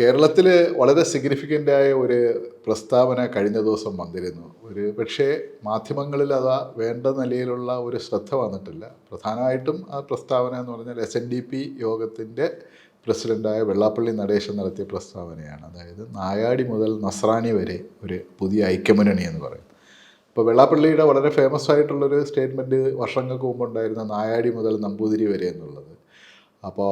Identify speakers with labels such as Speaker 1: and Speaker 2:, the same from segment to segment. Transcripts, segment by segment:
Speaker 1: കേരളത്തിൽ വളരെ സിഗ്നിഫിക്കന്റ് ആയ ഒരു പ്രസ്താവന കഴിഞ്ഞ ദിവസം വന്നിരുന്നു. ഒരു പക്ഷേ മാധ്യമങ്ങളിൽ അത് വേണ്ട നിലയിലുള്ള ഒരു ശ്രദ്ധ വന്നിട്ടില്ല. പ്രധാനമായിട്ടും ആ പ്രസ്താവന എന്ന് പറഞ്ഞാൽ എസ് എൻ ഡി പി യോഗത്തിന്റെ പ്രസിഡന്റായ വെള്ളാപ്പള്ളി നടേശൻ നടത്തിയ പ്രസ്താവനയാണ്. അതായത് നായാടി മുതൽ നസ്രാണി വരെ ഒരു പുതിയ ഐക്യമുന്നണി എന്ന് പറയും. ഇപ്പോൾ വെള്ളാപ്പള്ളിയുടെ വളരെ ഫേമസ് ആയിട്ടുള്ളൊരു സ്റ്റേറ്റ്മെന്റ് വർഷങ്ങൾക്ക് മുമ്പ് ഉണ്ടായിരുന്ന നായാടി മുതൽ നമ്പൂതിരി വരെ എന്നുള്ളത്. അപ്പോൾ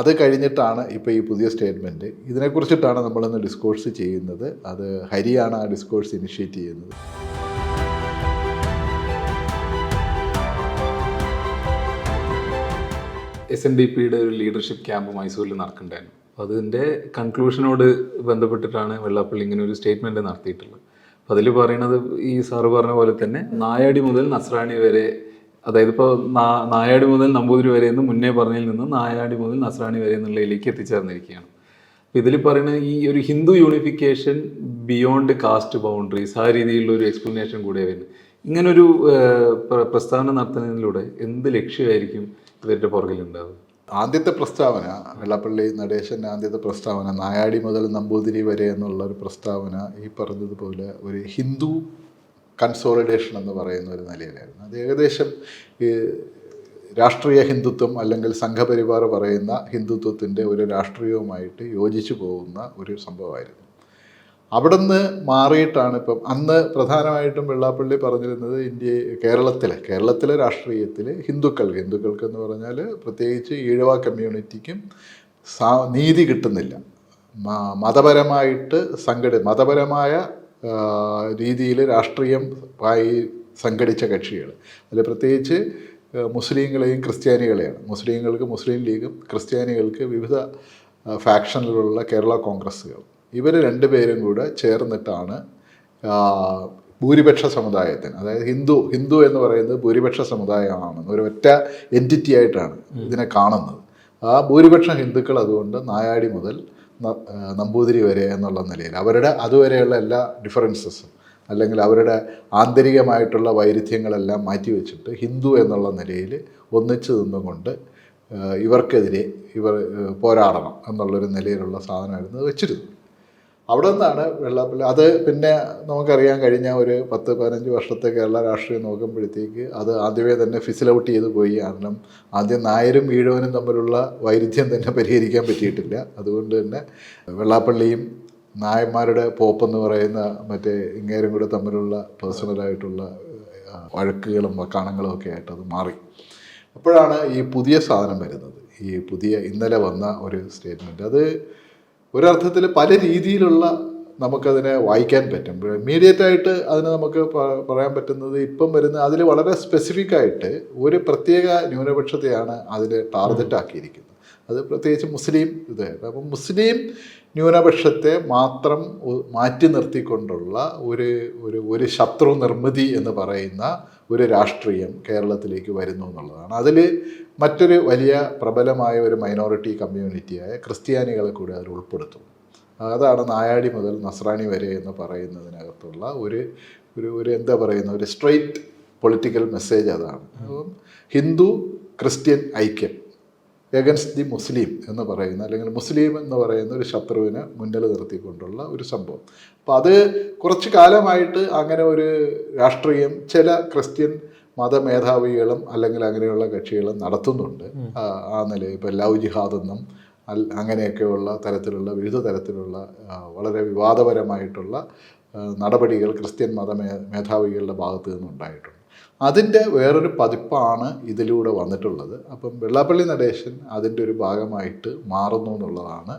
Speaker 1: അത് കഴിഞ്ഞിട്ടാണ് ഇപ്പോൾ ഈ പുതിയ സ്റ്റേറ്റ്മെന്റ് ഇതിനെക്കുറിച്ചിട്ടാണ് നമ്മളിന്ന് ഡിസ്കോഴ്സ് ചെയ്യുന്നത്. അത് ഹരിയാണ് ആ ഡിസ്കോഴ്സ് ഇനിഷ്യേറ്റ് ചെയ്യുന്നത്.
Speaker 2: എസ് എൻ ഡി പിയുടെ ഒരു ലീഡർഷിപ്പ് ക്യാമ്പ് മൈസൂരിൽ നടക്കേണ്ടായിരുന്നു അപ്പോൾ അതിന്റെ കൺക്ലൂഷനോട് ബന്ധപ്പെട്ടിട്ടാണ് വെള്ളാപ്പള്ളി ഇങ്ങനെ ഒരു സ്റ്റേറ്റ്മെന്റ് നടത്തിയിട്ടുള്ളത്. അപ്പോൾ അതിൽ പറയുന്നത് ഈ സാറ് പറഞ്ഞ പോലെ തന്നെ നായാടി മുതൽ നസ്രാണി വരെ അതായത് ഇപ്പോൾ നായാടി മുതൽ നമ്പൂതിരി വരെ എന്ന് മുന്നേ പറഞ്ഞതിൽ നിന്ന് നായാടി മുതൽ നസ്രാണി വരെ എന്നുള്ളതിലേക്ക് എത്തിച്ചേർന്നിരിക്കുകയാണ്. അപ്പോൾ ഇതിൽ പറയുന്ന ഈ ഒരു Hindu unification beyond caste boundaries ആ രീതിയിലുള്ള ഒരു എക്സ്പ്ലനേഷൻ കൂടെ വരുന്നത്. ഇങ്ങനൊരു പ്രസ്താവന നടത്തുന്നതിലൂടെ എന്ത് ലക്ഷ്യമായിരിക്കും ഇവരുടെ പുറകിലുണ്ടാവുക?
Speaker 1: ആദ്യത്തെ പ്രസ്താവന വെള്ളാപ്പള്ളി നടേശന്റെ ആദ്യത്തെ പ്രസ്താവന നായാടി മുതൽ നമ്പൂതിരി വരെ എന്നുള്ള ഒരു പ്രസ്താവന ഈ പറഞ്ഞതുപോലെ ഒരു ഹിന്ദു കൺസോളിഡേഷൻ എന്ന് പറയുന്ന ഒരു നിലയിലായിരുന്നു. അത് ഏകദേശം ഈ രാഷ്ട്രീയ ഹിന്ദുത്വം അല്ലെങ്കിൽ സംഘപരിവാർ പറയുന്ന ഹിന്ദുത്വത്തിന്റെ ഒരു രാഷ്ട്രീയവുമായിട്ട് യോജിച്ചു പോകുന്ന ഒരു സംഭവമായിരുന്നു. അവിടുന്ന് മാറിയിട്ടാണ് ഇപ്പം അന്ന് പ്രധാനമായിട്ടും വെള്ളാപ്പള്ളി പറഞ്ഞിരുന്നത് ഇന്ത്യ കേരളത്തിലെ കേരളത്തിലെ രാഷ്ട്രീയത്തിൽ ഹിന്ദുക്കൾ ഹിന്ദുക്കൾക്ക് എന്ന് പറഞ്ഞാൽ പ്രത്യേകിച്ച് ഈഴവ കമ്മ്യൂണിറ്റിക്കും നീതി കിട്ടുന്നില്ല. മതപരമായിട്ട് സംഘടി മതപരമായ രീതിയിൽ രാഷ്ട്രീയം ആയി സംഘടിച്ച കക്ഷികൾ. അതിൽ പ്രത്യേകിച്ച് മുസ്ലിങ്ങളെയും ക്രിസ്ത്യാനികളെയാണ്. മുസ്ലിങ്ങൾക്ക് മുസ്ലിം ലീഗും ക്രിസ്ത്യാനികൾക്ക് വിവിധ ഫാക്ഷനിലുള്ള കേരള കോൺഗ്രസ്സുകൾ ഇവർ രണ്ടുപേരും കൂടെ ചേർന്നിട്ടാണ് ഭൂരിപക്ഷ സമുദായത്തിന് അതായത് ഹിന്ദു ഹിന്ദു എന്ന് പറയുന്നത് ഭൂരിപക്ഷ സമുദായമാണ് ഒരു ഒറ്റ എന്റിറ്റി ആയിട്ടാണ് ഇതിനെ കാണുന്നത്. ആ ഭൂരിപക്ഷം ഹിന്ദുക്കൾ അതുകൊണ്ട് നായാടി മുതൽ നമ്പൂതിരി വരെ എന്നുള്ള നിലയിൽ. അവരുടെ അതുവരെയുള്ള എല്ലാ ഡിഫറൻസസും അല്ലെങ്കിൽ അവരുടെ ആന്തരികമായിട്ടുള്ള വൈരുദ്ധ്യങ്ങളെല്ലാം മാറ്റിവെച്ചിട്ട് ഹിന്ദു എന്നുള്ള നിലയിൽ ഒന്നിച്ചു നിന്നുകൊണ്ട് ഇവർക്കെതിരെ ഇവർ പോരാടണം എന്നുള്ളൊരു നിലയിലുള്ള സാധനമായിരുന്നു വെച്ചിരുന്നത്. അവിടെ നിന്നാണ് വെള്ളാപ്പള്ളി. അത് പിന്നെ നമുക്കറിയാൻ കഴിഞ്ഞ ഒരു പത്ത് പതിനഞ്ച് വർഷത്തെ കേരള രാഷ്ട്രീയം നോക്കുമ്പോഴത്തേക്ക് അത് ആദ്യമേ തന്നെ ഫിസിൽ ഔട്ട് ചെയ്ത് പോയി. കാരണം ആദ്യം നായരും ഈഴവനും തമ്മിലുള്ള വൈരുദ്ധ്യം തന്നെ പരിഹരിക്കാൻ പറ്റിയിട്ടില്ല. അതുകൊണ്ട് തന്നെ വെള്ളാപ്പള്ളിയും നായന്മാരുടെ പോപ്പ് എന്ന് പറയുന്ന മറ്റേ ഇങ്ങേരും കൂടെ തമ്മിലുള്ള പേഴ്സണലായിട്ടുള്ള വഴക്കുകളും വക്കാണങ്ങളും ഒക്കെ ആയിട്ട് അത് മാറി. അപ്പോഴാണ് ഈ പുതിയ സാധനം വരുന്നത്. ഈ പുതിയ ഇന്നലെ വന്ന ഒരു സ്റ്റേറ്റ്മെന്റ് അത് ഒരർത്ഥത്തിൽ പല രീതിയിലുള്ള നമുക്കതിനെ വായിക്കാൻ പറ്റും. ഇമ്മീഡിയറ്റ് ആയിട്ട് അതിന് നമുക്ക് പറയാൻ പറ്റുന്നത് ഇപ്പം വരുന്ന അതിൽ വളരെ സ്പെസിഫിക് ആയിട്ട് ഒരു പ്രത്യേക ന്യൂനപക്ഷത്തെയാണ് അതിൽ ടാർഗറ്റ് ആക്കിയിരിക്കുന്നത് അത് പ്രത്യേകിച്ച് മുസ്ലിം ഇതായിട്ട് അപ്പം മുസ്ലിം ന്യൂനപക്ഷത്തെ മാത്രം മാറ്റി നിർത്തിക്കൊണ്ടുള്ള ഒരു ഒരു ഒരു ശത്രു നിർമ്മിതി എന്ന് പറയുന്ന ഒരു രാഷ്ട്രീയം കേരളത്തിലേക്ക് വരുന്നു എന്നുള്ളതാണ്. അതിൽ മറ്റൊരു വലിയ പ്രബലമായ ഒരു മൈനോറിറ്റി കമ്മ്യൂണിറ്റിയായ ക്രിസ്ത്യാനികളെ കൂടി അതിൽ ഉൾപ്പെടുത്തും. അതാണ് നായാടി മുതൽ നസ്രാണി വരെ എന്ന് പറയുന്നതിനകത്തുള്ള ഒരു ഒരു ഒരു എന്താ പറയുന്ന ഒരു സ്ട്രെയിറ്റ് പൊളിറ്റിക്കൽ മെസ്സേജ് അതാണ്. ഹിന്ദു ക്രിസ്ത്യൻ ഐക്യം. എഗൻസ്റ്റ് ദി മുസ്ലിം എന്ന് പറയുന്ന അല്ലെങ്കിൽ മുസ്ലിം എന്ന് പറയുന്ന ഒരു ശത്രുവിനെ മുന്നിൽ നിർത്തിക്കൊണ്ടുള്ള ഒരു സംഭവം. അപ്പം അത് കുറച്ച് കാലമായിട്ട് അങ്ങനെ ഒരു രാഷ്ട്രീയം ചില ക്രിസ്ത്യൻ മതമേധാവികളും അല്ലെങ്കിൽ അങ്ങനെയുള്ള കക്ഷികളും നടത്തുന്നുണ്ട്. ആ, നിലയിൽ ഇപ്പോൾ ലവ് ജിഹാദ് എന്നും അൽ അങ്ങനെയൊക്കെയുള്ള തരത്തിലുള്ള വിവിധ തരത്തിലുള്ള വളരെ വിവാദപരമായിട്ടുള്ള നടപടികൾ ക്രിസ്ത്യൻ മത മേധാവികളുടെ ഭാഗത്തു നിന്നുണ്ടായിട്ടുണ്ട്. അതിന്റെ വേറൊരു പതിപ്പാണ് ഇതിലൂടെ വന്നിട്ടുള്ളത്. അപ്പം വെള്ളാപ്പള്ളി നടേശൻ അതിന്റെ ഒരു ഭാഗമായിട്ട് മാറുന്നു എന്നുള്ളതാണ്.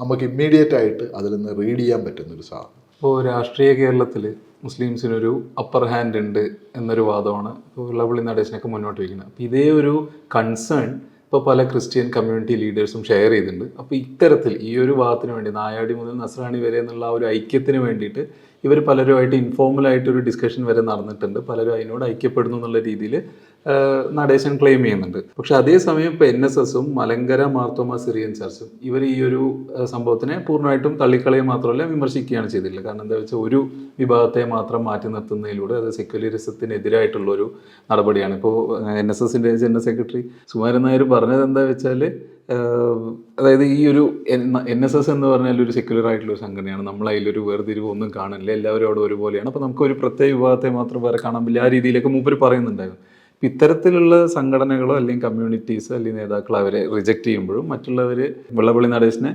Speaker 1: നമുക്ക് ഇമ്മീഡിയറ്റ് ആയിട്ട് അതിൽ നിന്ന് റീഡ് ചെയ്യാൻ പറ്റുന്നൊരു സാധനം.
Speaker 2: ഇപ്പോൾ രാഷ്ട്രീയ കേരളത്തിൽ മുസ്ലിംസിനൊരു അപ്പർ ഹാൻഡ് ഉണ്ട് എന്നൊരു വാദമാണ് ഇപ്പോൾ വെള്ളാപ്പള്ളി നടേശനൊക്കെ മുന്നോട്ട് വയ്ക്കുന്നത്. അപ്പോൾ ഇതേ ഒരു കൺസേൺ ഇപ്പോൾ പല ക്രിസ്ത്യൻ കമ്മ്യൂണിറ്റി ലീഡേഴ്സും ഷെയർ ചെയ്തിട്ടുണ്ട്. അപ്പോൾ ഇത്തരത്തിൽ ഈ ഒരു വാദത്തിന് വേണ്ടി നായാടി മുതൽ നസ്രാണി വരെ എന്നുള്ള ആ ഒരു ഐക്യത്തിന് വേണ്ടിയിട്ട് ഇവർ പലരുമായിട്ട് ഇൻഫോർമലായിട്ട് ഒരു ഡിസ്കഷൻ വരെ നടന്നിട്ടുണ്ട്. പലരും അതിനോട് ഐക്യപ്പെടുന്നു എന്നുള്ള രീതിയിൽ നടേശൻ ക്ലെയിം ചെയ്യുന്നുണ്ട്. പക്ഷെ അതേസമയം ഇപ്പോൾ എൻ എസ് എസും മലങ്കര മാർത്തോമ സിറിയൻ ചർച്ചും ഇവർ ഈ ഒരു സംഭവത്തിനെ പൂർണമായിട്ടും തള്ളിക്കളയുക മാത്രമല്ല വിമർശിക്കുകയാണ് ചെയ്തില്ല കാരണം എന്താ വെച്ചാൽ ഒരു വിഭാഗത്തെ മാത്രം മാറ്റി നിർത്തുന്നതിലൂടെ അത് സെക്യുലറിസത്തിനെതിരായിട്ടുള്ള ഒരു നടപടിയാണ് ഇപ്പോൾ എൻ എസ് എസിന്റെ ജനറൽ സെക്രട്ടറി സുമാരൻ നായർ പറഞ്ഞത് എന്താ വെച്ചാൽ അതായത് ഈ ഒരു എൻ എസ് എസ് എന്ന് പറഞ്ഞാൽ ഒരു സെക്യുലർ ആയിട്ടുള്ള ഒരു സംഘടനയാണ്. നമ്മൾ അതിലൊരു വേർതിരിവ് ഒന്നും കാണില്ല എല്ലാവരും അവിടെ ഒരുപോലെയാണ്. അപ്പോൾ നമുക്ക് ഒരു പ്രത്യേക വിഭാഗത്തെ മാത്രം വേറെ കാണാൻ പറ്റില്ല. ആ രീതിയിലൊക്കെ മൂപ്പര് പറയുന്നുണ്ടായിരുന്നു. അപ്പം ഇത്തരത്തിലുള്ള സംഘടനകളോ അല്ലെങ്കിൽ കമ്മ്യൂണിറ്റീസ് അല്ലെങ്കിൽ നേതാക്കൾ അവരെ റിജക്റ്റ് ചെയ്യുമ്പോഴും മറ്റുള്ളവർ വെള്ളപ്പള്ളി നടേശനെ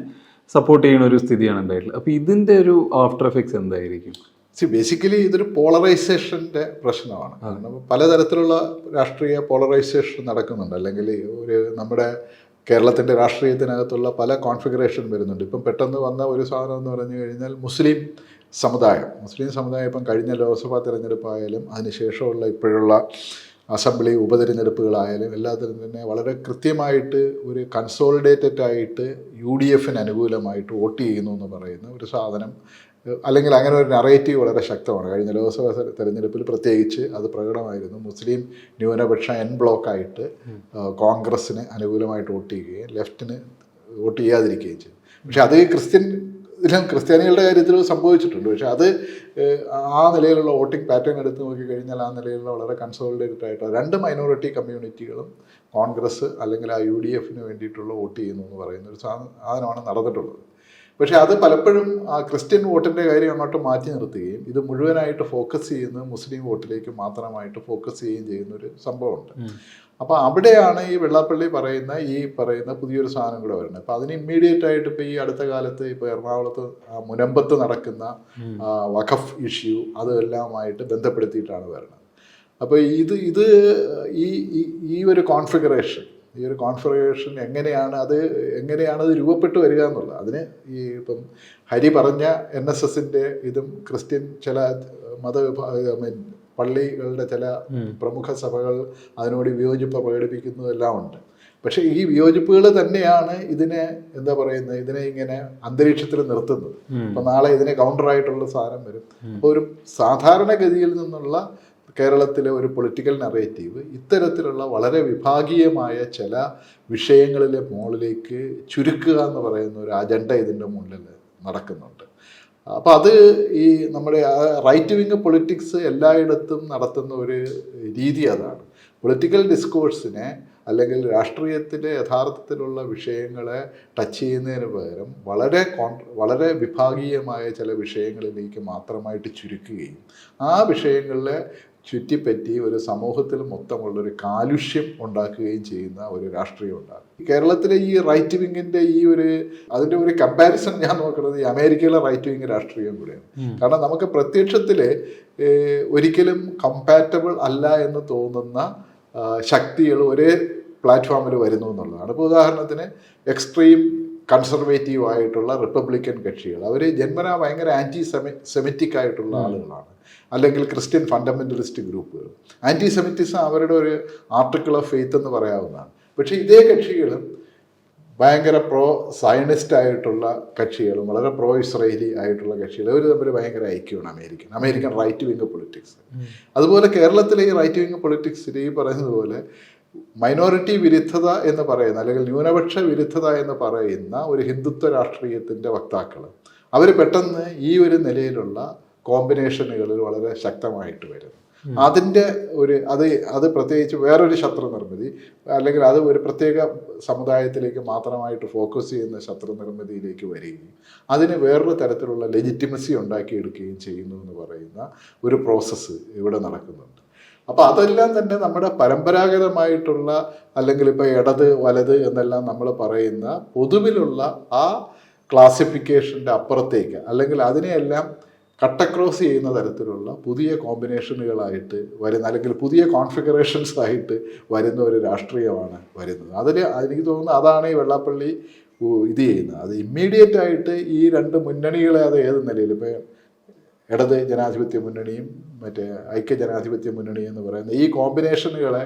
Speaker 2: സപ്പോർട്ട് ചെയ്യുന്ന ഒരു സ്ഥിതിയാണ് ഉണ്ടായിട്ടുള്ളത്. അപ്പോൾ ഇതിന്റെ ഒരു ആഫ്റ്റർ എഫക്ട്സ് എന്തായിരിക്കും?
Speaker 1: ബേസിക്കലി ഇതൊരു പോളറൈസേഷന്റെ പ്രശ്നമാണ്. കാരണം പലതരത്തിലുള്ള രാഷ്ട്രീയ പോളറൈസേഷൻ നടക്കുന്നുണ്ട്. അല്ലെങ്കിൽ ഒരു നമ്മുടെ കേരളത്തിന്റെ രാഷ്ട്രീയത്തിനകത്തുള്ള പല കോൺഫിഗറേഷൻ വരുന്നുണ്ട്. ഇപ്പം പെട്ടെന്ന് വന്ന ഒരു സാധനം എന്ന് പറഞ്ഞു കഴിഞ്ഞാൽ മുസ്ലിം സമുദായം. മുസ്ലിം സമുദായം ഇപ്പം കഴിഞ്ഞ ലോക്സഭാ തിരഞ്ഞെടുപ്പായാലും അതിനുശേഷമുള്ള ഇപ്പോഴുള്ള അസംബ്ലി ഉപതിരഞ്ഞെടുപ്പുകളായാലും എല്ലാത്തിനും തന്നെ വളരെ കൃത്യമായിട്ട് ഒരു കൺസോളിഡേറ്റഡ് ആയിട്ട് യു ഡി എഫിന് അനുകൂലമായിട്ട് വോട്ട് ചെയ്യുന്നു എന്ന് പറയുന്ന ഒരു സാധനം അല്ലെങ്കിൽ അങ്ങനെ ഒരു നറേറ്റീവ് വളരെ ശക്തമാണ്. കഴിഞ്ഞ ലോക്സഭാ തെര- തെരഞ്ഞെടുപ്പിൽ പ്രത്യേകിച്ച് അത് പ്രകടമായിരുന്നു. മുസ്ലിം ന്യൂനപക്ഷ എൻ ബ്ലോക്കായിട്ട് കോൺഗ്രസ്സിന് അനുകൂലമായിട്ട് വോട്ട് ചെയ്യുകയും ലെഫ്റ്റിന് വോട്ട് ചെയ്യാതിരിക്കുകയും ചെയ്തു. പക്ഷെ അത് ക്രിസ്ത്യൻ ഇതിലും ക്രിസ്ത്യാനികളുടെ കാര്യത്തിൽ സംഭവിച്ചിട്ടുണ്ട്. പക്ഷെ അത് ആ നിലയിലുള്ള വോട്ടിംഗ് പാറ്റേൺ എടുത്ത് നോക്കിക്കഴിഞ്ഞാൽ ആ നിലയിലുള്ള വളരെ കൺസോളിഡേറ്റഡ് ആയിട്ടുള്ള രണ്ട് മൈനോറിറ്റി കമ്മ്യൂണിറ്റികളും കോൺഗ്രസ് അല്ലെങ്കിൽ ആ യു ഡി എഫിന് വേണ്ടിയിട്ടുള്ള വോട്ട് ചെയ്യുന്നു എന്ന് പറയുന്ന ഒരു സാധനമാണ് നടന്നിട്ടുള്ളത്. പക്ഷേ അത് പലപ്പോഴും ആ ക്രിസ്ത്യൻ വോട്ടിന്റെ കാര്യം അങ്ങോട്ട് മാറ്റി നിർത്തുകയും ഇത് മുഴുവനായിട്ട് ഫോക്കസ് ചെയ്യുന്നത് മുസ്ലിം വോട്ടിലേക്ക് മാത്രമായിട്ട് ഫോക്കസ് ചെയ്യുകയും ചെയ്യുന്ന ഒരു സംഭവമുണ്ട് അപ്പോൾ അവിടെയാണ് ഈ വെള്ളാപ്പള്ളി പറയുന്ന ഈ പറയുന്ന പുതിയൊരു സാധനം കൂടെ വരുന്നത്. അപ്പോൾ അതിന് ഇമ്മീഡിയറ്റ് ആയിട്ട് ഇപ്പോൾ ഈ അടുത്ത കാലത്ത് ഇപ്പോൾ എറണാകുളത്ത് മുനമ്പത്ത് നടക്കുന്ന വഖഫ് ഇഷ്യൂ അതെല്ലാമായിട്ട് ബന്ധപ്പെടുത്തിയിട്ടാണ് വരുന്നത്. അപ്പോൾ ഇത് ഇത് ഈ- ഈ ഒരു കോൺഫിഗറേഷൻ ഈ ഒരു കോൺഫിഗറേഷൻ എങ്ങനെയാണ് അത് എങ്ങനെയാണ് അത് രൂപപ്പെട്ടു വരിക എന്നുള്ളത്. അതിന് ഈ ഇപ്പം ഹരി പറഞ്ഞ എൻ എസ് എസിന്റെ ഇതും ക്രിസ്ത്യൻ ചില മതവിഭാ ഐ മീൻ പള്ളികളുടെ ചില പ്രമുഖ സഭകൾ അതിനോട് വിയോജിപ്പ് പ്രകടിപ്പിക്കുന്നതെല്ലാം ഉണ്ട്. പക്ഷേ ഈ വിയോജിപ്പുകൾ തന്നെയാണ് ഇതിനെ എന്താ പറയുന്നത് ഇതിനെ ഇങ്ങനെ അന്തരീക്ഷത്തിൽ നിർത്തുന്നത്. അപ്പം നാളെ ഇതിനെ കൗണ്ടറായിട്ടുള്ള സാധനം വരും. അപ്പോൾ ഒരു സാധാരണഗതിയിൽ നിന്നുള്ള കേരളത്തിലെ ഒരു പൊളിറ്റിക്കൽ നറേറ്റീവ് ഇത്തരത്തിലുള്ള വളരെ വിഭാഗീയമായ ചില വിഷയങ്ങളിലെ മുകളിലേക്ക് ചുരുക്കുക എന്ന് പറയുന്ന ഒരു അജണ്ട ഇതിന്റെ മുന്നിൽ നടക്കുന്നുണ്ട്. അപ്പോൾ അത് ഈ നമ്മുടെ റൈറ്റ് വിങ് പൊളിറ്റിക്സ് എല്ലായിടത്തും നടത്തുന്ന ഒരു രീതി അതാണ്. പൊളിറ്റിക്കൽ ഡിസ്കോഴ്സിനെ അല്ലെങ്കിൽ രാഷ്ട്രീയത്തിലെ യഥാർത്ഥത്തിലുള്ള വിഷയങ്ങളെ ടച്ച് ചെയ്യുന്നതിന് പകരം വളരെ വളരെ വിഭാഗീയമായ ചില വിഷയങ്ങളിലേക്ക് മാത്രമായിട്ട് ചുരുക്കുകയും ആ വിഷയങ്ങളിലെ ചുറ്റിപ്പറ്റി ഒരു സമൂഹത്തിൽ മൊത്തമുള്ള ഒരു കാലുഷ്യം ഉണ്ടാക്കുകയും ചെയ്യുന്ന ഒരു രാഷ്ട്രീയം ഉണ്ടാകും. കേരളത്തിലെ ഈ റൈറ്റ് വിങ്ങിന്റെ ഈ ഒരു അതിന്റെ ഒരു കമ്പാരിസൺ ഞാൻ നോക്കുന്നത് ഈ അമേരിക്കയിലെ റൈറ്റ് വിങ് രാഷ്ട്രീയം കൂടെയാണ്. കാരണം നമുക്ക് പ്രത്യക്ഷത്തിൽ ഒരിക്കലും കമ്പാറ്റബിൾ അല്ല എന്ന് തോന്നുന്ന ശക്തികൾ ഒരേ പ്ലാറ്റ്ഫോമിൽ വരുന്നു എന്നുള്ളതാണ്. ഇപ്പോൾ ഉദാഹരണത്തിന് എക്സ്ട്രീം കൺസർവേറ്റീവ് ആയിട്ടുള്ള റിപ്പബ്ലിക്കൻ കക്ഷികൾ. അവർ ജന്മന ഭയങ്കര ആന്റി സെമി സെമിറ്റിക് ആയിട്ടുള്ള ആളുകളാണ്. അല്ലെങ്കിൽ ക്രിസ്ത്യൻ ഫണ്ടമെന്റലിസ്റ്റ് ഗ്രൂപ്പുകൾ. ആന്റി സെമിറ്റിസം അവരുടെ ഒരു ആർട്ടിക്കിൾ ഓഫ് ഫെയ്ത്ത് എന്ന് പറയാവുന്നതാണ്. പക്ഷേ ഇതേ കക്ഷികളും ഭയങ്കര പ്രോ സയനിസ്റ്റ് ആയിട്ടുള്ള കക്ഷികളും വളരെ പ്രോ ഇസ്രയേലി ആയിട്ടുള്ള കക്ഷികൾ അവർ തമ്മിൽ ഭയങ്കര ഐക്യമാണ് American American right wing politics അതുപോലെ കേരളത്തിലെ ഈ റൈറ്റ് വിങ് പൊളിറ്റിക്സിൽ ഈ പറയുന്നത് പോലെ മൈനോറിറ്റി വിരുദ്ധത എന്ന് പറയുന്ന അല്ലെങ്കിൽ ന്യൂനപക്ഷ വിരുദ്ധത എന്ന് പറയുന്ന ഒരു ഹിന്ദുത്വ രാഷ്ട്രീയത്തിന്റെ വക്താക്കൾ. അവർ പെട്ടെന്ന് ഈ ഒരു നിലയിലുള്ള കോമ്പിനേഷനുകളിൽ വളരെ ശക്തമായിട്ട് വരുന്നു. അതിന്റെ ഒരു അത് അത് പ്രത്യേകിച്ച് വേറൊരു ശത്രു നിർമ്മിതി അല്ലെങ്കിൽ അത് ഒരു പ്രത്യേക സമുദായത്തിലേക്ക് മാത്രമായിട്ട് ഫോക്കസ് ചെയ്യുന്ന ശത്രു നിർമ്മിതിയിലേക്ക് വരികയും അതിന് വേറൊരു തരത്തിലുള്ള ലെജിറ്റിമസി ഉണ്ടാക്കിയെടുക്കുകയും ചെയ്യുന്നു എന്ന് പറയുന്ന ഒരു പ്രോസസ്സ് ഇവിടെ നടക്കുന്നുണ്ട്. അപ്പോൾ അതെല്ലാം തന്നെ നമ്മുടെ പരമ്പരാഗതമായിട്ടുള്ള അല്ലെങ്കിൽ ഇപ്പോൾ ഇടത് വലത് എന്നെല്ലാം നമ്മൾ പറയുന്ന പൊതുവിലുള്ള ആ ക്ലാസിഫിക്കേഷന്റെ അപ്പുറത്തേക്ക് അല്ലെങ്കിൽ അതിനെയെല്ലാം കട്ടക്രോസ് ചെയ്യുന്ന തരത്തിലുള്ള പുതിയ കോമ്പിനേഷനുകളായിട്ട് വരുന്ന അല്ലെങ്കിൽ പുതിയ കോൺഫിഗറേഷൻസ് ആയിട്ട് വരുന്ന ഒരു രാഷ്ട്രീയമാണ് വരുന്നത്. അതിൽ എനിക്ക് തോന്നുന്നു അതാണ് ഈ വെള്ളാപ്പള്ളി ഇത് ചെയ്യുന്നത്. അത് ഇമ്മീഡിയറ്റ് ആയിട്ട് ഈ രണ്ട് മുന്നണികളെ അത് ഏത് നിലയിൽ ഇപ്പോൾ ഇടത് ജനാധിപത്യ മുന്നണിയും മറ്റേ ഐക്യ ജനാധിപത്യ മുന്നണി എന്ന് പറയുന്ന ഈ കോമ്പിനേഷനുകളെ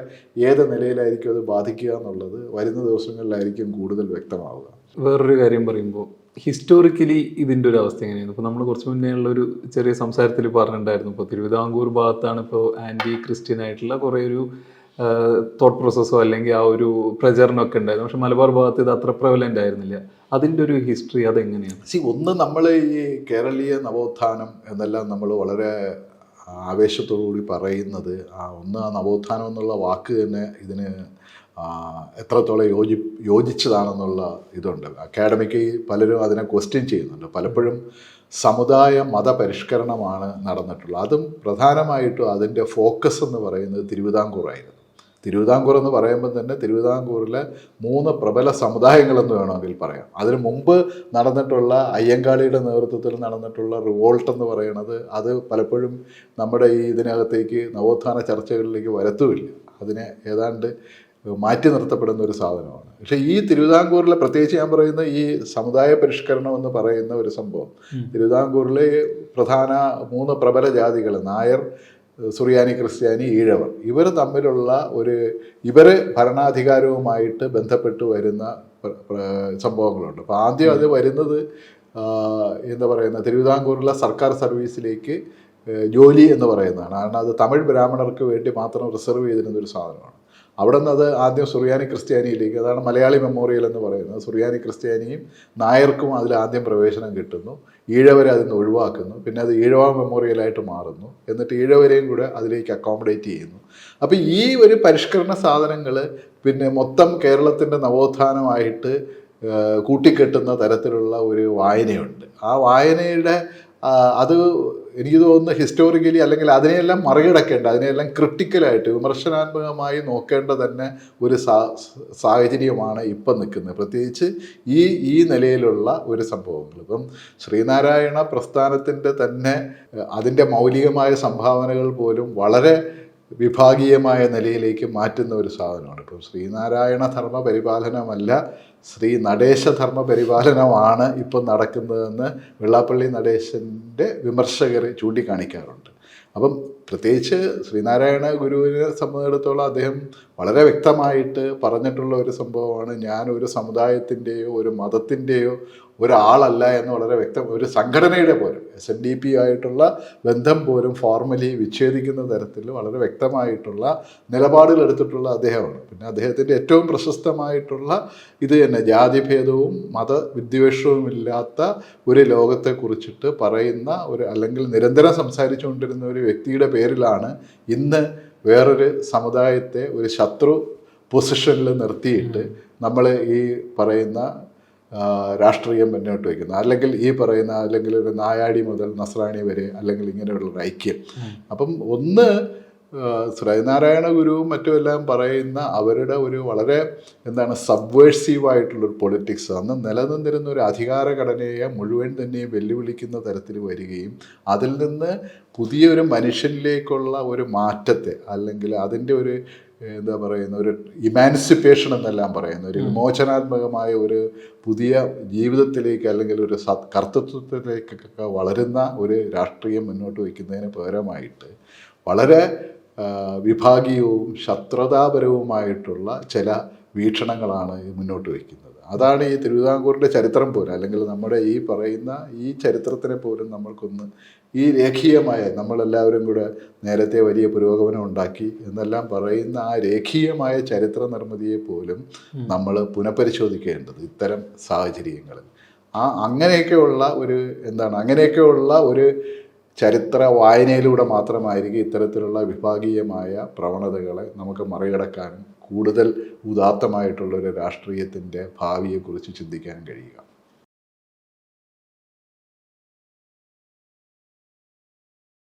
Speaker 1: ഏത് നിലയിലായിരിക്കും അത് ബാധിക്കുക എന്നുള്ളത് വരുന്ന ദിവസങ്ങളിലായിരിക്കും കൂടുതൽ വ്യക്തമാവുക.
Speaker 2: വേറൊരു കാര്യം പറയുമ്പോൾ ഹിസ്റ്റോറിക്കലി ഇതിന്റെ ഒരു അവസ്ഥ എങ്ങനെയാണ് ഇപ്പോൾ നമ്മൾ കുറച്ച് മുന്നേ ഉള്ള ഒരു ചെറിയ സംസാരത്തിൽ പറഞ്ഞിട്ടുണ്ടായിരുന്നു. ഇപ്പോൾ തിരുവിതാംകൂർ ഭാഗത്താണ് ഇപ്പോൾ ആന്റി ക്രിസ്ത്യൻ ആയിട്ടുള്ള കുറേ ഒരു തോട്ട് പ്രോസസ്സോ അല്ലെങ്കിൽ ആ ഒരു പ്രചരണമൊക്കെ ഉണ്ടായിരുന്നു പക്ഷെ മലബാർ ഭാഗത്ത് ഇത് അത്ര പ്രവലന്റ് ആയിരുന്നില്ല. അതിന്റെ ഒരു ഹിസ്റ്ററി അതെങ്ങനെയാണ്?
Speaker 1: സി ഒന്ന് നമ്മൾ ഈ കേരളീയ നവോത്ഥാനം എന്നെല്ലാം നമ്മൾ വളരെ ആവേശത്തോടു കൂടി പറയുന്നത് ഒന്ന് ആ നവോത്ഥാനം എന്നുള്ള വാക്ക് തന്നെ ഇതിന് എത്രത്തോളം യോജി യോജിച്ചതാണെന്നുള്ള ഇതുണ്ട്. അക്കാഡമിക്ക് പലരും അതിനെ ക്വസ്റ്റ്യൻ ചെയ്യുന്നുണ്ട്. പലപ്പോഴും സമുദായ മതപരിഷ്കരണമാണ് നടന്നിട്ടുള്ളത്. അതും പ്രധാനമായിട്ടും അതിന്റെ ഫോക്കസ് എന്ന് പറയുന്നത് തിരുവിതാംകൂറായിരുന്നു. തിരുവിതാംകൂർ എന്ന് പറയുമ്പോൾ തന്നെ തിരുവിതാംകൂറിലെ മൂന്ന് പ്രബല സമുദായങ്ങളെന്ന് വേണമെങ്കിൽ പറയാം. അതിനു മുമ്പ് നടന്നിട്ടുള്ള അയ്യങ്കാളിയുടെ നേതൃത്വത്തിൽ നടന്നിട്ടുള്ള റിവോൾട്ട് എന്ന് പറയുന്നത് അത് പലപ്പോഴും നമ്മുടെ ഈ ഇതിനകത്തേക്ക് നവോത്ഥാന ചർച്ചകളിലേക്ക് വരത്തുമില്ല. അതിനെ ഏതാണ്ട് മാറ്റി നിർത്തപ്പെടുന്ന ഒരു സാധനമാണ്. പക്ഷേ ഈ തിരുവിതാംകൂറിലെ പ്രത്യേകിച്ച് ഞാൻ പറയുന്ന ഈ സമുദായ പരിഷ്കരണം എന്ന് പറയുന്ന ഒരു സംഭവം. തിരുവിതാംകൂറിലെ പ്രധാന മൂന്ന് പ്രബല ജാതികൾ നായർ സുറിയാനി ക്രിസ്ത്യാനി ഈഴവർ. ഇവർ തമ്മിലുള്ള ഒരു ഇവർ ഭരണാധികാരവുമായിട്ട് ബന്ധപ്പെട്ട് വരുന്ന സംഭവങ്ങളുണ്ട്. അപ്പോൾ ആദ്യം അത് വരുന്നത് എന്താ പറയുന്ന തിരുവിതാംകൂറിലെ സർക്കാർ സർവീസിലേക്ക് ജോലി എന്ന് പറയുന്നതാണ്. കാരണം അത് തമിഴ് ബ്രാഹ്മണർക്ക് വേണ്ടി മാത്രം റിസർവ് ചെയ്തിരുന്ന ഒരു സാധനമാണ്. അവിടെ നിന്ന് അത് ആദ്യം സുറിയാനി ക്രിസ്ത്യാനിയിലേക്ക് അതാണ് മലയാളി മെമ്മോറിയൽ എന്ന് പറയുന്നത്. സുറിയാനി ക്രിസ്ത്യാനിയും നായർക്കും അതിൽ ആദ്യം പ്രവേശനം കിട്ടുന്നു. ഈഴവരെ അതിൽ നിന്ന് ഒഴിവാക്കുന്നു. പിന്നെ അത് ഈഴവ മെമ്മോറിയലായിട്ട് മാറുന്നു. എന്നിട്ട് ഈഴവരെയും കൂടെ അതിലേക്ക് അക്കോമഡേറ്റ് ചെയ്യുന്നു. അപ്പോൾ ഈ ഒരു പരിഷ്കരണ സാധനങ്ങൾ പിന്നെ മൊത്തം കേരളത്തിന്റെ നവോത്ഥാനമായിട്ട് കൂട്ടിക്കെട്ടുന്ന തരത്തിലുള്ള ഒരു വായനയുണ്ട്. ആ വായനയുടെ അത് എനിക്ക് തോന്നുന്നു ഹിസ്റ്റോറിക്കലി അല്ലെങ്കിൽ അതിനെയെല്ലാം മറികടക്കേണ്ട അതിനെയെല്ലാം ക്രിട്ടിക്കലായിട്ട് വിമർശനാത്മകമായി നോക്കേണ്ട തന്നെ ഒരു സാഹചര്യമാണ് ഇപ്പം നിൽക്കുന്നത്. പ്രത്യേകിച്ച് ഈ ഈ നിലയിലുള്ള ഒരു സംഭവങ്ങൾ. ഇപ്പം ശ്രീനാരായണ പ്രസ്ഥാനത്തിന്റെ തന്നെ അതിന്റെ മൗലികമായ സംഭാവനകൾ പോലും വളരെ വിഭാഗീയമായ നിലയിലേക്ക് മാറ്റുന്ന ഒരു സാധനമാണ്. ഇപ്പം ശ്രീനാരായണ ധർമ്മ പരിപാലനമല്ല ശ്രീ നടേശ ധർമ്മ പരിപാലനമാണ് ഇപ്പം നടക്കുന്നതെന്ന് വെള്ളാപ്പള്ളി നടേശന്റെ വിമർശകർ ചൂണ്ടിക്കാണിക്കാറുണ്ട്. അപ്പം പ്രത്യേകിച്ച് ശ്രീനാരായണ ഗുരുവിനെ സംബന്ധിച്ചിടത്തോളം അദ്ദേഹം വളരെ വ്യക്തമായിട്ട് പറഞ്ഞിട്ടുള്ള ഒരു സംഭവമാണ്. ഞാൻ ഒരു സമുദായത്തിന്റെയോ ഒരു മതത്തിന്റെയോ ഒരാളല്ല എന്ന് വളരെ വ്യക്തം ഒരു സംഘടനയുടെ പോലും എസ് എൻ ഡി പി ആയിട്ടുള്ള ബന്ധം പോലും ഫോർമലി വിച്ഛേദിക്കുന്ന തരത്തിൽ വളരെ വ്യക്തമായിട്ടുള്ള നിലപാടുകൾ എടുത്തിട്ടുള്ള അദ്ദേഹമാണ്. പിന്നെ അദ്ദേഹത്തിന്റെ ഏറ്റവും പ്രശസ്തമായിട്ടുള്ള ഇത് തന്നെ ജാതിഭേദവും മതവിദ്വേഷവും ഇല്ലാത്ത ഒരു ലോകത്തെക്കുറിച്ചിട്ട് പറയുന്ന ഒരു അല്ലെങ്കിൽ നിരന്തരം സംസാരിച്ചുകൊണ്ടിരുന്ന ഒരു വ്യക്തിയുടെ പേരിലാണ് ഇന്ന് വേറൊരു സമുദായത്തെ ഒരു ശത്രു പൊസിഷനിൽ നിർത്തിയിട്ട് നമ്മൾ ഈ പറയുന്ന രാഷ്ട്രീയം മുന്നോട്ട് വയ്ക്കുന്നത് അല്ലെങ്കിൽ ഈ പറയുന്ന അല്ലെങ്കിൽ ഒരു നായാടി മുതൽ നസ്രാണി വരെ അല്ലെങ്കിൽ ഇങ്ങനെയുള്ള ഒരു ഐക്യം. അപ്പം ഒന്ന് ശ്രീനാരായണ ഗുരുവും മറ്റുമെല്ലാം പറയുന്ന അവരുടെ ഒരു വളരെ എന്താണ് സബ്വേഴ്സീവ് ആയിട്ടുള്ളൊരു പൊളിറ്റിക്സ് അന്ന് നിലനിന്നിരുന്ന ഒരു അധികാര ഘടനയെ മുഴുവൻ തന്നെ വെല്ലുവിളിക്കുന്ന തരത്തിൽ വരികയും അതിൽ നിന്ന് പുതിയൊരു മനുഷ്യനിലേക്കുള്ള ഒരു മാറ്റത്തെ അല്ലെങ്കിൽ അതിന്റെ ഒരു എന്താ പറയുന്ന ഒരു ഇമാൻസിപ്പേഷൻ എന്നെല്ലാം പറയുന്ന ഒരു വിമോചനാത്മകമായ ഒരു പുതിയ ജീവിതത്തിലേക്ക് അല്ലെങ്കിൽ ഒരു സത് കർത്തൃത്വത്തിലേക്കൊക്കെ വളരുന്ന ഒരു രാഷ്ട്രീയം മുന്നോട്ട് വയ്ക്കുന്നതിന് പകരമായിട്ട് വളരെ വിഭാഗീയവും ശത്രുതാപരവുമായിട്ടുള്ള ചില വീക്ഷണങ്ങളാണ് മുന്നോട്ട് വയ്ക്കുന്നത്. അതാണ് ഈ തിരുവിതാംകൂറിന്റെ ചരിത്രം പോലും അല്ലെങ്കിൽ നമ്മുടെ ഈ പറയുന്ന ഈ ചരിത്രത്തിനെ പോലും നമ്മൾക്കൊന്ന് ഈ രേഖീയമായ നമ്മളെല്ലാവരും കൂടെ നേരത്തെ വലിയ പുരോഗമനം ഉണ്ടാക്കി എന്നെല്ലാം പറയുന്ന ആ രേഖീയമായ ചരിത്ര നിർമ്മിതിയെ പോലും നമ്മൾ പുനഃപരിശോധിക്കേണ്ടത് ഇത്തരം സാഹചര്യങ്ങളിൽ. ആ അങ്ങനെയൊക്കെയുള്ള ഒരു എന്താണ് അങ്ങനെയൊക്കെയുള്ള ഒരു ചരിത്ര വായനയിലൂടെ മാത്രമായിരിക്കും ഇത്തരത്തിലുള്ള വിഭാഗീയമായ പ്രവണതകളെ നമുക്ക് മറികടക്കാനും കൂടുതൽ ഉദാത്തമായിട്ടുള്ളൊരു രാഷ്ട്രീയത്തിന്റെ ഭാവിയെക്കുറിച്ച് ചിന്തിക്കാൻ കഴിയുക.